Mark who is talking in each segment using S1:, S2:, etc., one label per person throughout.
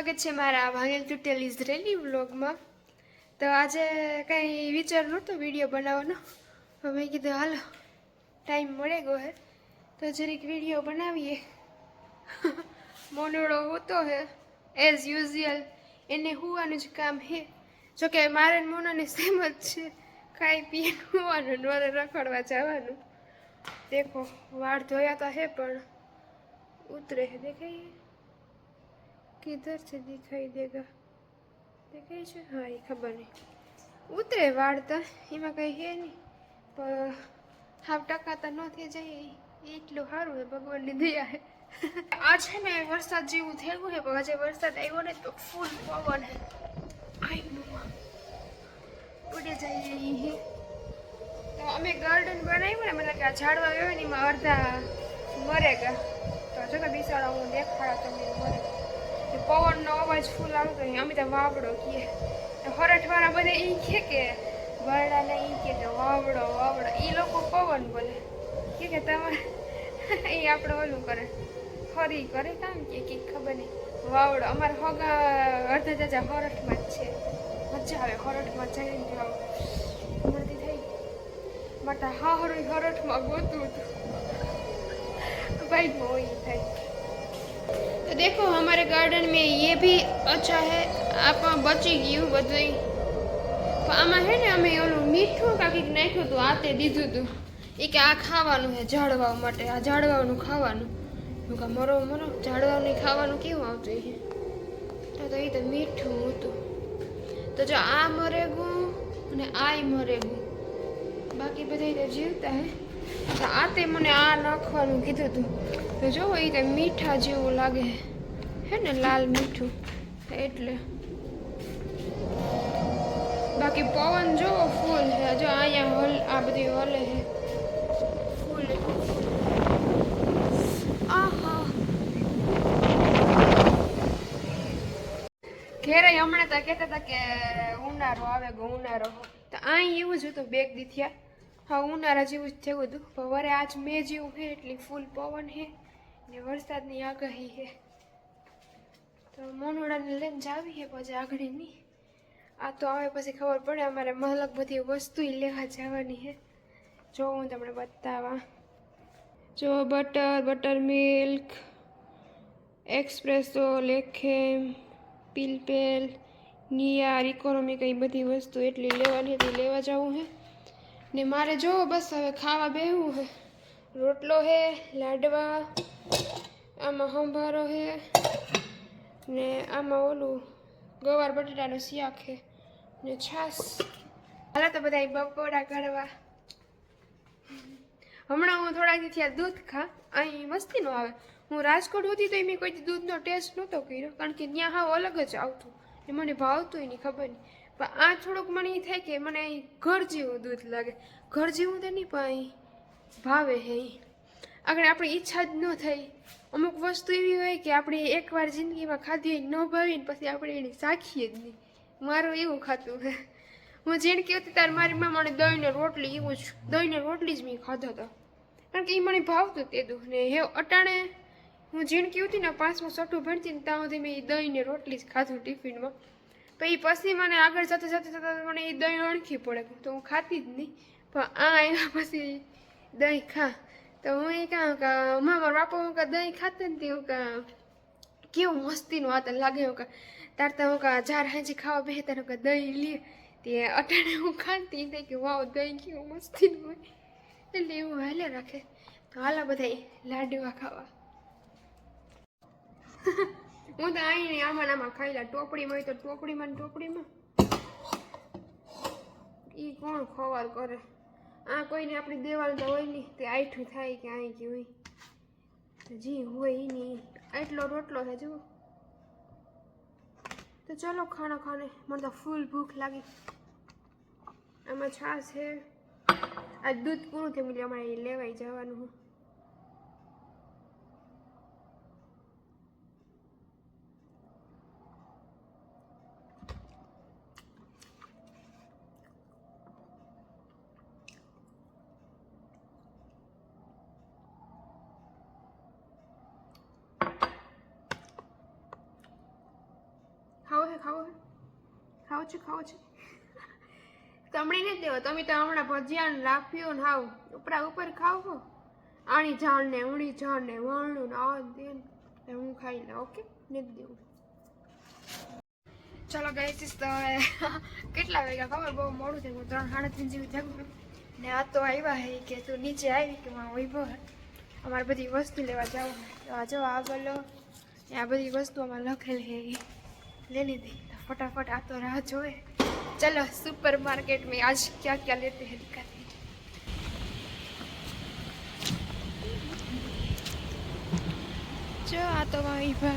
S1: સ્વાગત છે મારા ભાંગેલ તૂટેલ ઇઝરાયેલી વ્લોગમાં. તો આજે કંઈ વિચાર નહોતો વીડિયો બનાવવાનો. મેં કીધું, હાલો, ટાઈમ મળે ગયો હે. તો જરીક વીડિયો બનાવીએ. મોનોડો હોતો હે એઝ યુઝ્યુઅલ એને હોવાનું જ કામ હે. જોકે મારે મોનોને સેમ જ છે. ખાઈ પીએ હોવાનું, ને મારે રખડવા જવાનું. દેખો, વાળ ધોયા તો હે પણ ઉતરે દેખાય? કિધર से दिखाई देगा દેખાય છે હા એ ખબર નહીં ઉતરે વાળતા એમાં કંઈ હે નહીં પણ હાવ ટકાતા ન થઈ જાય એ એટલું સારું છે ભગવાનની દયા હે આ છે ને વરસાદ જેવું થયું છે પણ આજે વરસાદ આવ્યો ને તો ફૂલ પવન હે આઈ મમ્મા ઉડે જાય એ હે તો અમે ગાર્ડન બનાવ્યું ને મતલબ કે આ ઝાડવા આવ્યો ને એમાં અડધા મરે ગયા તો જો કે બિસાડા હું દેખાડા તમને મરે તો કે પવનનો અવાજ ફૂલ આવતો હોય. અમે તો વાવડો કીએ. હરઠવાળા બધે એ કહે કે વરડાને એ કહે કે, વાવડો વાવડો. એ લોકો પવન બોલે. કે કે તમારે? એ આપણે ઓલું કરે. ફરી કરે કામ કે કંઈક ખબર નહીં વાવડો, અમારે હોગા અડધા જાજા હરઠમાં જ છે. મજા આવે, હરઠમાં જઈને જાઓ અમારથી થઈ હા હાહરું હરઠમાં ગોતું હતું. ભાઈ બહુ એ થાય. तो देखो हमारे गार्डन में ये भी अच्छा है आप બચી ગયું બધું પણ આમાં હે ને અમે ઓલું મીઠું કાંઈક નાખ્યું હતું આતે દીધું હતું એ કે આ ખાવાનું છે ઝાડવા માટે આ ઝાડવાનું ખાવાનું હું કા મરો મરો ઝાડવાનું ખાવાનું કેવું આવતું એ તો તો એ તો મીઠું હતું તો જો આ મરેગું અને આય મરેગું બાકી બધા તો જીવતા હે તો આ તે મને આ નાખવાનું કીધું હતું તો જો એ તો મીઠા જેવું લાગે. હે ને લાલ મીઠું. એટલે. બાકી પવન જો ફૂલ છે. જો અહીંયા હલ, આ બધી હલે છે. ફૂલ. આહા. ઘેરે હમણાં તો કહેતા હતા કે ઉનાળો આવે, ગો ઉનાળો. તો અહીં એવું જ હતું બેગ દીથ્યા હા, ઉનાળા જેવું જ થયું હતું. પણ વરે આજ મેં જેવું છે, એટલી ફૂલ પવન છે. ને વરસાદની આગાહી છે. તો મોનોડાને લઈને જાવી છે પછી આગળની. આ તો આવે પછી ખબર પડે અમારે મલક બધી વસ્તુ લેવા જવાની છે. જો હું તમને બતાવવા જો બટર બટર મિલ્ક, એક્સપ્રેસો, લેખેમ પિલપેલ નિયાર, ઇકોનોમી કઈ બધી વસ્તુ એટલી લેવાની હતી લેવા જવું છે. ને મારે જો બસ હવે ખાવા બેહવું છે. રોટલો છે લાડવા, આમાં સંભારો છે ને આમાં ઓલું ગવાર બટાટાનો શિયાક છે ને છાશ. હાલો તો બધા બપોરા કરવા. હમણાં હું થોડાક થયા દૂધ ખા, અહીં મસ્તી નો આવે. હું રાજકોટ હતી તો મેં કોઈ દૂધનો ટેસ્ટ નહોતો કર્યો, કારણ કે ત્યાં હાવ અલગ જ આવતું. એ મને ભાવતું નહીં ખબર નહીં. પણ આ થોડુંક મને એ થાય કે મને અહીં ઘર જેવું દૂધ લાગે. ઘર જેવું તો નહીં, પણ અહીં ભાવે હે. આગળ આપણી ઈચ્છા જ ન થઈ. અમુક વસ્તુ એવી હોય કે આપણે એકવાર જિંદગીમાં ખાધી હોય ન ભાવી ને પછી આપણે એને ચાખીએ જ નહીં. મારું એવું ખાતું હે. જેણ કે હતી ત્યારે મારી મામાને મને દહીં રોટલી એવું જ દહીં રોટલી જ મેં ખાધો હતો કારણ કે એ મને ભાવતું તે દુઃખ ને હે, અટાણે હું જીણકી હતી ને, પાંચમું છઠ્ઠું ભણતી ને, ત્યાં સુધી મેં એ દહીં ને રોટલી જ ખાધું ટિફિનમાં. પછી પછી મને આગળ જતા જતા જતા મને એ દહીં અણખી પડે, તો હું ખાતી જ નહીં. પણ આ એના પછી દહીં ખા. તો હું એ કાં કે મારા બાપા હું કા દહીં ખાતે ને તે. હું કા કેવું મસ્તીનું આતન તને લાગે. હું કા તાર તો હું કા જાર હાજી ખાવા બે તારું કે દહીં લે. તે અટાણે હું ખાતી તે કે વાવ, દહીં કેવું મસ્તીનું હોય. એટલે એવું હાલે રાખે. તો હાલા બધા લાડવા ખાવા. હું તો આવીને આમાં આમાં ખાઈલા ટોપડીમાં હોય તો ટોપડીમાં ટોપડીમાં. ઈ કોણ ખવાર કરે? આ કોઈને આપણી દેવાલ તો હોય નહીં, તે આઠું થાય કે અહીં કે હોય. જી હોય નહીં. આટલો રોટલો છે, જુઓ. તો ચલો ખાના ખાને મને તો ફૂલ ભૂખ લાગી. આમાં છાશ છે. આ દૂધ પૂરું થયું એટલે અમારે લેવાઈ જવાનું ખાઓ છો ખાઓ છો તમણી નથી દેવો, તમે તો હમણાં ભજીયાને લાફ્યું ને હાવ ઉપરા ઉપર ખાવો આણી જાણ ને ઉણી જાણ ને વણું ને આ દે હું ખાઈ લે ઓકે? નથી દેવું. ચલો ગઈ તો કેટલા વાગ્યા ખબર? બહુ મોડું થયું, ત્રણ સાડત્રીસ જેવું થયું ને આ તો આવ્યા હે કે તું નીચે આવી કે માં વૈભવ અમારે બધી વસ્તુ લેવા જવું આ જો આ બોલો, આ બધી વસ્તુ અમારે લખેલી હે. લઈ લીધી फटाफट आ तो राह जोए चलो सुपर मार्केट में आज क्या क्या लेते हैं दिखाते हैं जो आ तो वही बा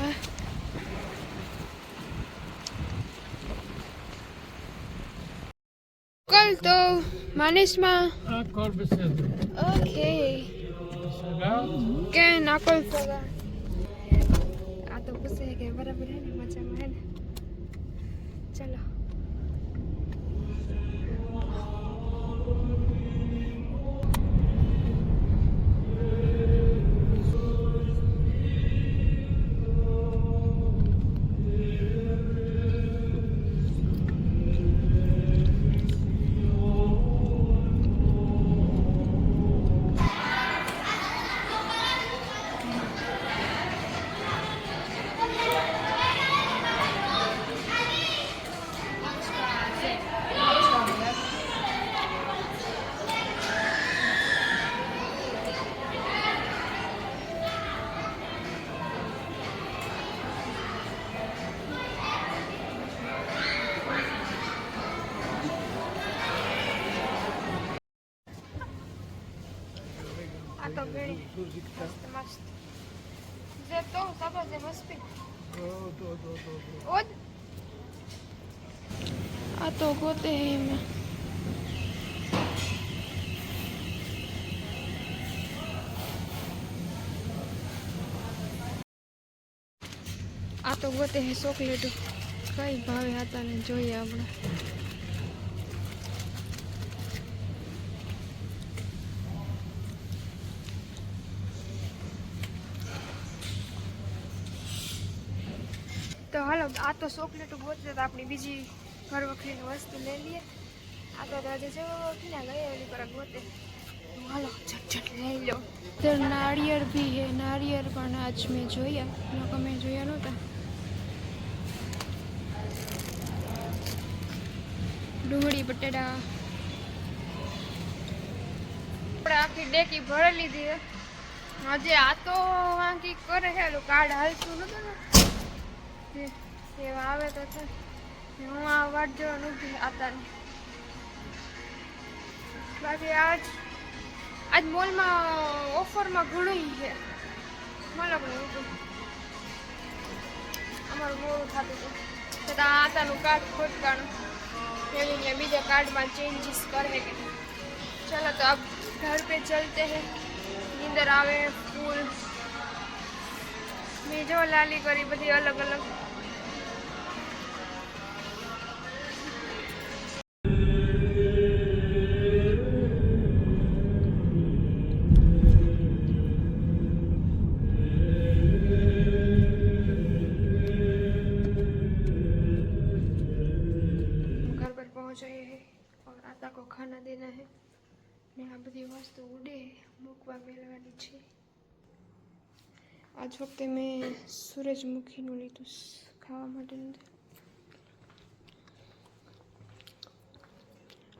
S1: कल तो मानिश માં
S2: Akor beseder.
S1: Okay
S2: Sagat.
S1: કે નાકોલ સગા આ તો પૂછે કે બરાબર હે ને મજામાં હે ને આ તો ગણી મસ્ત મસ્ત જે તો સબા જે મસ્તી ઓદ આ તો ગોતે હે એમાં આ તો ગોતે હે ચોકલેટ કઈ ભાવે હતા ને જોઈએ આપણે આ તો ચોકલેટ ગોતશે તો આપણી બીજી ઘર વખરીની વસ્તુ લઈ લઈએ. આ તો આજે જેવો ક્યાં ગઈ ઓલી પર ગોતે. હાલો, ઝટ લઈ લો. તો નાળિયેર ભી હે નાળિયેર પણ આજ મેં જોયા. લોકો મેં જોયા નહોતા. ડુંગળી, બટેટા. આપણે આખી ડેકી ભરી લીધી આજે આ તો વાંકી કરે છે કાર્ડ હાલતું નતું ને તે સેવા આવે તો છે ને હું આ વાટ જોવાનું ઊભી આતાની બાકી આજ આજ મોલમાં ઓફરમાં ઘણું છે મલકનું હતું અમારું મોડું થતું હતું છતાં આ આતાનું કાર્ડ ખોટકાણું પેલું ત્યાં બીજા કાર્ડમાં ચેન્જીસ કરે કે ચલો તો अब घर पे चलते हैं નીંદર આવે ફૂલ મેં જો લાલી કરી બધી અલગ અલગ વસ્તુ મૂકવા મેળવાની છે. આજ વખતે મેં સૂરજમુખીનું લીધું ખાવા માટેનું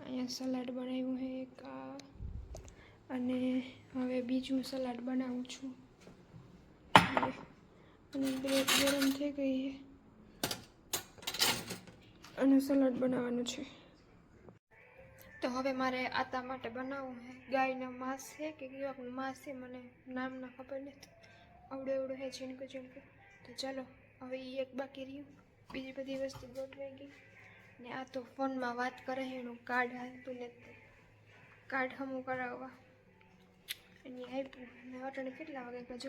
S1: અહીંયા સલાડ બનાવ્યું છે એક અને હવે બીજું સલાડ બનાવું છું. અને બ્રેડ ગરમ થઈ ગઈ છે અને સલાડ બનાવવાનું છે. હવે મારે આતા માટે બનાવવું છે. ગાયના માંસ છે કે કેવા માંસ છે, મને નામ ના ખબર નથી. આવડે એવડું છે ઝીણકું ઝીણકું. તો ચાલો, હવે એ એક બાકી રહ્યું. બીજી બધી વસ્તુ ગોઠવાઈ ગઈ. ને આ તો ફોનમાં વાત કરે છે, એનું કાર્ડ હાલતું નથી. કાર્ડ હમું કરાવવા. એની આપ્યું ને અટાણે કેટલા વાગે કજો?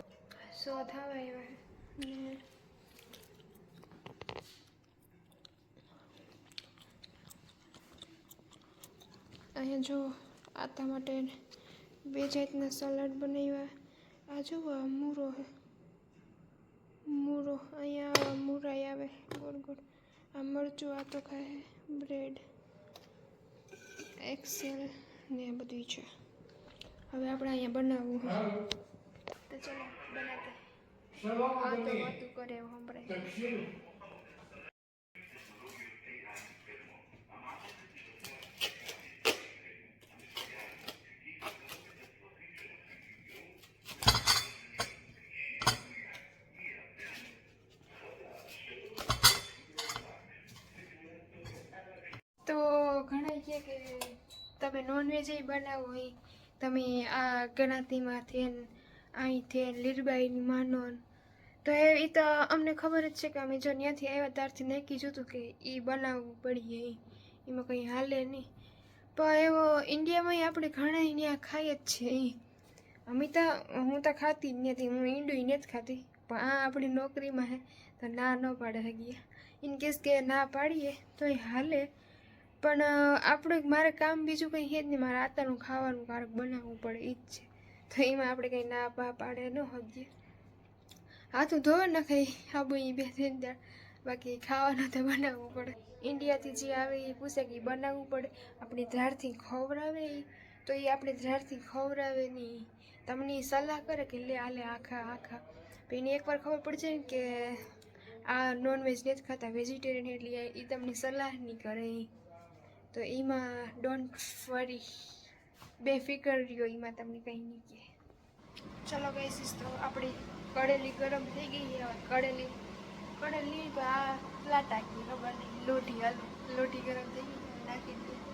S1: સો થવા આવ્યા અહીંયા જો આતા માટે બે જાતના સલાડ બનાવ્યા. આ જુઓ આ મૂરો મૂરો અહીંયા મૂરાઈ આવે ગોળ ગોળ. આ મરચું આ તો ખાય બ્રેડ એક્સેલ ને આ બધું છે. હવે આપણે અહીંયા બનાવવું તો ચલો બનાવતા. આ તો વાતું કરે એવું સંભળાય તો કહે કે તમે નોનવેજ બનાવો એ તમે આ ગણાતીમાંથી ને અહીંથી ને લીરબાઈની માનો ને. તો એ તો અમને ખબર જ છે કે અમે જો ત્યાંથી આવ્યા ત્યારથી નહીં કીધું હતું કે એ બનાવવું પડીએ. એમાં કંઈ હાલે નહીં. પણ એવો ઇન્ડિયામાં આપણે ઘણા ત્યાં ખાઈએ જ છે અમે તો, હું તો ખાતી જ નથી હું ઈંડું નથી ખાતી પણ આ આપણી નોકરીમાં હે, તો ના ન પાડે ગયા ઇન કેસ કે ના પાડીએ, તો એ હાલે. પણ આપણું મારે કામ બીજું કંઈ છે જ નહીં. મારે આતાનું ખાવાનું કારક બનાવવું પડે એ જ છે. તો એમાં આપણે કંઈ ના પા પાડે, ન હગીએ. હાથું ધોવે ન ખાઈ આબુ એ બે ત્રણ દાળ. બાકી ખાવાનું તો બનાવવું પડે. ઇન્ડિયાથી જે આવે એ પૂછે કે બનાવવું પડે. આપણી ધારથી ખવડાવે તો એ આપણે ધારથી ખવડાવે નહીં તમને સલાહ કરે કે લે, આ લે આખા આખા એની એકવાર ખબર પડશે ને કે આ નોનવેજ નથી ખાતા, વેજીટેરિયન એટલે એ તમને સલાહ નહીં કરે. તો એમાં ડોન્ટ વરી બેફિકર રહ્યો એમાં તમને કંઈ નહીં કહે. ચલો ગઈશીશ તો આપણી કડેલી ગરમ થઈ ગઈ હવે કડેલી કડેલી આ લાટાકી, ખબર નહીં. લોટી હાલ લોટી ગરમ થઈ ગઈ નાખી દઈએ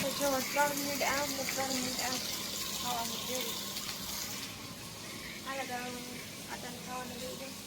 S1: તો જો ત્રણ મિનિટ આમ ત્રણ મિનિટ આમ ખાવાનું રેડી હાલે તો આટાને ખાવાનું દઉં